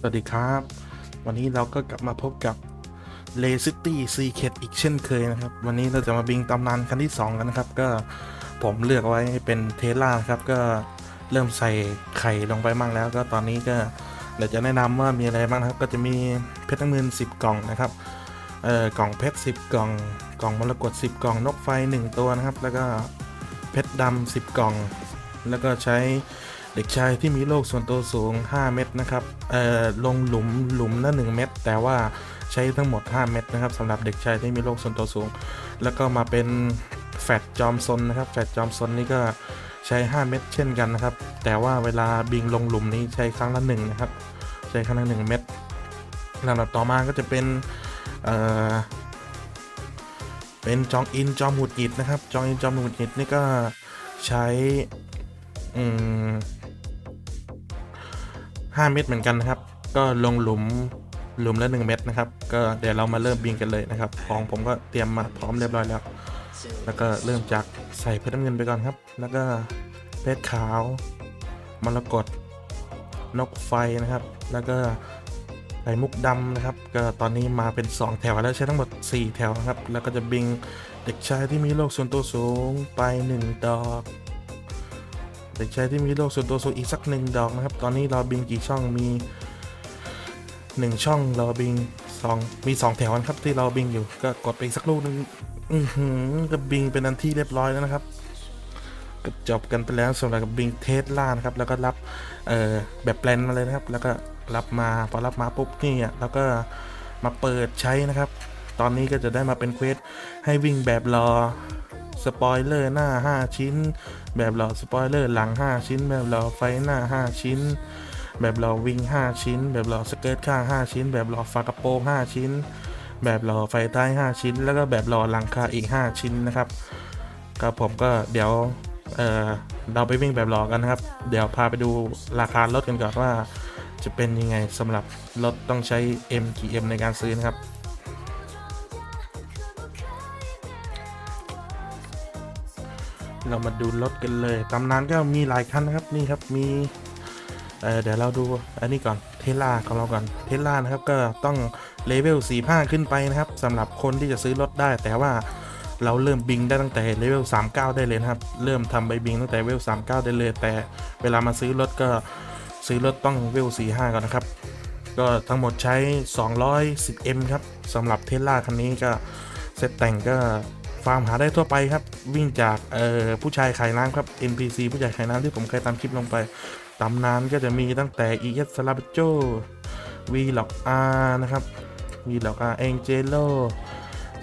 สวัสดีครับ วันนี้เราก็กลับมาพบกับ l a City Secret อีกเช่นเคยนะครับ วันนี้เราจะมาบิงตำนานคันที่ 2 กันนะครับ ก็ผมเลือกไว้เป็นเทสลาครับ ก็เริ่มใส่ไข่ลงไปมั่งแล้ว ก็ตอนนี้ก็เดี๋ยวจะแนะนำว่ามีอะไรบ้างครับ ก็จะมีเพชรทั้งมือ10 กล่องนะครับเอ่อกล่องเพชร10 กล่อง กล่องมรกต10 กล่องนกไฟ 1 ตัวนะครับ แล้วก็เพชรดำ10 กล่อง แล้วก็ใช้ เด็กชายที่มีโรคส่วนตัวสูง 5 เม็ดนะครับเอ่อลงหลุมหลุมละ1เม็ดแต่ว่าใช้ทั้งหมด 5 เม็ดนะครับสำหรับเด็กชายที่มีโรคส่วนตัวสูง แล้วก็มาเป็นแฟตจอมซนนะครับแฟตจอมซนนี่ก็ใช้ 5 เม็ดเช่นกันนะครับ แต่ว่าเวลาบิงลงหลุมนี้ใช้ครั้งละหนึ่งนะครับ ใช้ครั้งละหนึ่งเม็ดลำดับต่อมาก็จะเป็นเอ่อเป็นจองอินจอมหุดหิดนะครับ จองอินจอมหุดหิดนี่ก็ใช้ อืม 5 เม็ดเหมือนกันนะครับ ก็ลงหลุมหลุมละ1เม็ดนะครับ ก็เดี๋ยวเรามาเริ่มบินกันเลยนะครับ ของผมก็เตรียมมาพร้อมเรียบร้อยแล้ว แล้วก็เริ่มจากใส่เพชรน้ำเงินไปก่อนครับ แล้วก็เพชรขาวมรกตนกไฟนะครับ แล้วก็ไข่มุกดำนะครับ ก็ตอนนี้มาเป็น 2 แถวแล้วใช้ทั้งหมด 4 แถวนะครับ แล้วก็จะบิงเด็กชายที่มีโรคส่วนตัวสูงไป 1 ดอก เด็กชายที่มีโรคส่วนตัวสูงอีกสักหนึ่งดอกนะครับ ตอนนี้เราบิงกี่ช่องมีหนึ่งช่องเราบิงสองมีสองแถวนะครับที่เราบิงอยู่ก็กดไปอีกสักลูกหนึงอือหือก็บิงเป็นอันที่เรียบร้อยแล้วนะครับก็จบกันไปแล้วสำหรับบิงเทสล่านะครับ แล้วก็รับเอ่อแบบแปลนมาเลยนะครับ แล้วก็รับมาพอรับมาปุ๊บนี่อะแล้วก็มาเปิดใช้นะครับ ตอนนี้ก็จะได้มาเป็นเควสให้วิ่งแบบรอ สปอยเลอร์หน้า 5 ชิ้น แบบหล่อสปอยเลอร์หลัง 5 ชิ้น แบบหล่อไฟหน้า 5 ชิ้น แบบหล่อวิง 5 ชิ้น แบบหล่อสเกิร์ตข้าง 5 ชิ้น แบบหล่อฝากระโปรง5 ชิ้น แบบหล่อไฟใต้5ชิ้น แล้วก็แบบหล่อหลังคาอีก 5 ชิ้นนะครับก็ผมก็เดี๋ยวเออเราไปวิ่งแบบหล่อกันนะครับ เดี๋ยวพาไปดูราคารถกันก่อนว่า จะเป็นยังไงสำหรับรถต้องใช้ MGM ในการซื้อนะครับ เรามาดูรถกันเลยตำนานก็มีหลายคันนะครับนี่ครับมีเเดี๋ยวเราดูอันนี้ก่อนเทสลาของเราก่อนเทสลานะครับก็ต้องเลเวล45 ขึ้นไปนะครับสำหรับคนที่จะซื้อรถได้ แต่ว่าเราเริ่มบิงได้ตั้งแต่เลเวล39 ได้เลยนะครับ เริ่มทำใบบิงตั้งแต่เลเวล39 ได้เลย แต่เวลามาซื้อรถก็ซื้อรถต้องเลเวล45 ก่อนนะครับ ก็ทั้งหมดใช้ 210M ครับสำหรับเทสลาคันนี้ก็เซตแต่งก็ ฟาร์มหาได้ทั่วไปครับ วิ่งจากเอ่อผู้ชายขายน้ำครับ NPC ผู้ชายขายน้ำที่ผมเคยตามคลิปลงไปตำนานก็จะมีตั้งแต่ ES s l a b j o V Log R นะครับ V Log R Angelo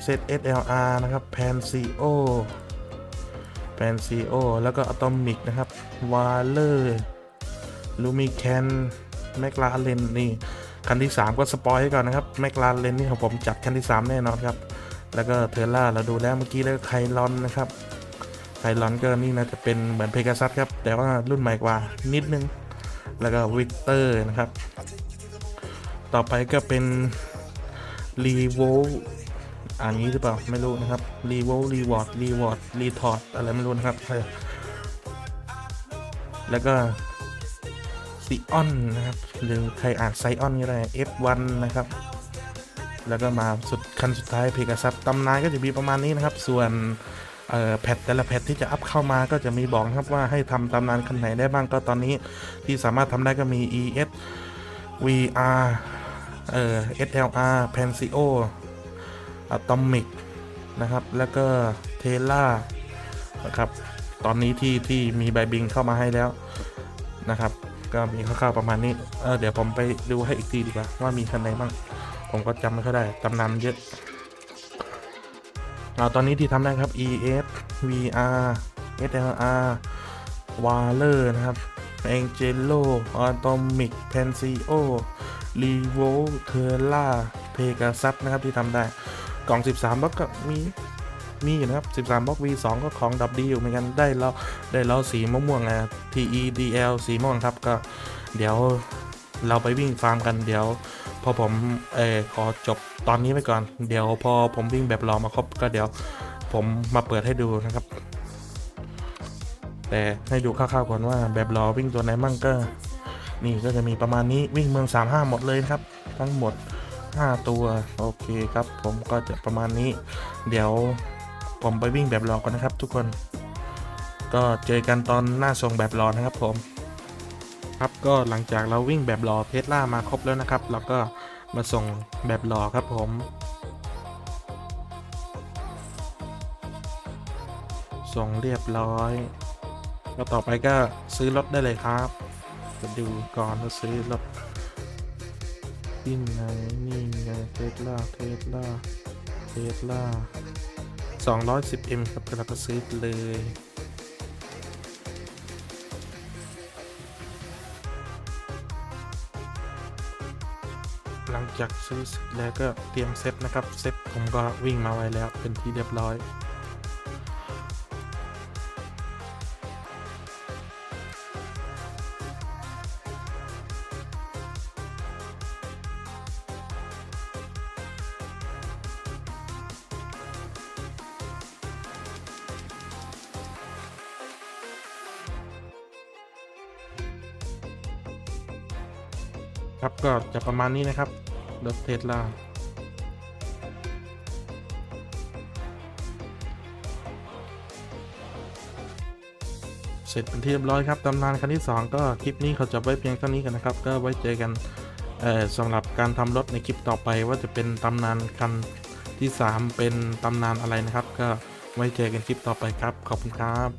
ZSLR นะครับ Pansio Pansio แล้วก็ Atomic นะครับ Waller Lumican McLaren นี่คันที่ 3 ก็สปอยให้ก่อนนะครับ McLaren นี่ของผมจัดคันที่ 3 แน่นอนครับ แล้วก็เทอร่าเราดูแล้วเมื่อกี้แล้วก็ไคลอนนะครับไคลอนก็นี่นะจะเป็นเหมือนเพกาซัสครับ แต่ว่ารุ่นใหม่กว่านิดนึง แล้วก็วิกเตอร์นะครับ ต่อไปก็เป็นรีโวอ่านงี้หรือเปล่าไม่รู้นะครับรีโวรีวอร์ดรีวอร์ดรีทอร์ดอะไรไม่รู้นะครับแล้วก็ซีออนนะครับหรือใครอ่านไซออนก็ได้ F1 นะครับ แล้วก็มาสุดคันสุดท้ายเพกาซัสตำนานก็จะมีประมาณนี้นะครับ ส่วนแพทแต่ละแพทที่จะอัพเข้ามาก็จะมีบอกนะครับว่าให้ทำตำนานคันไหนได้บ้างก็ตอนนี้ที่สามารถทำได้ก็มี ES VR เอ่อ SLR Pansio Atomic นะครับ แล้วก็เทล่านะครับ ตอนนี้ที่ที่มีใบบิงเข้ามาให้แล้วนะครับ ก็มีคร่าวๆประมาณนี้เออเดี๋ยวผมไปดูให้อีกทีดีกว่าว่ามีคันไหนบ้าง ผมก็จำไม่ค่อยได้ตำนานเยอะเอาตอนนี้ที่ทำได้ครับ ES VR SLR Waller นะครับ Angelo Atomic Pansio Revo Terra Pegasus นะครับที่ทำได้กล่อง 13บล็อกก็มีมีอยู่นะครับ 13บล็อก V2 ก็ของดับดีอยู่เหมือนกันได้แล้วได้แล้วสีม่วงๆไง TEDL สีม่วงครับก็เดี๋ยว เราไปวิ่งฟาร์มกันเดี๋ยวพอผมเออขอจบตอนนี้ไปก่อน เดี๋ยวพอผมวิ่งแบบรอมาครบก็เดี๋ยวผมมาเปิดให้ดูนะครับ แต่ให้ดูคร่าวๆก่อนว่าแบบรอวิ่งตัวไหนมั่งก็ นี่ก็จะมีประมาณนี้วิ่งเมือง 35 หมดเลยนะครับ ทั้งหมด 5 ตัว โอเคครับ ผมก็จะประมาณนี้ เดี๋ยวผมไปวิ่งแบบรอก่อนนะครับ ทุกคน ก็เจอกันตอนหน้าส่งแบบรอนะครับผม ครับก็หลังจากเราวิ่งแบบรอเทสลามาครบแล้วนะครับ เราก็มาส่งแบบรอครับผม ส่งเรียบร้อย ก็ต่อไปก็ซื้อรถได้เลยครับจะดูก่อนว่าซื้อรถที่ไหนนี่ไงเทสลาเทสลาเทสลา 210M ครับก็เราก็ซื้อเลย หลังจากซื้อเสร็จแล้วก็เตรียมเซ็ตนะครับ เซ็ตผมก็วิ่งมาไว้แล้วเป็นที่เรียบร้อย ครับก็จะประมาณนี้นะครับรถเทสลาเสร็จเป็นที่เรียบร้อยครับตำนานคันที่ 2 ก็คลิปนี้เขาจะไว้เพียงเท่านี้กันนะครับ ก็ไว้เจอกันสำหรับการทำรถในคลิปต่อไปว่าจะเป็นตำนานคันที่ 3 เป็นตำนานอะไรนะครับ ก็ไว้เจอกันคลิปต่อไปครับ ขอบคุณครับ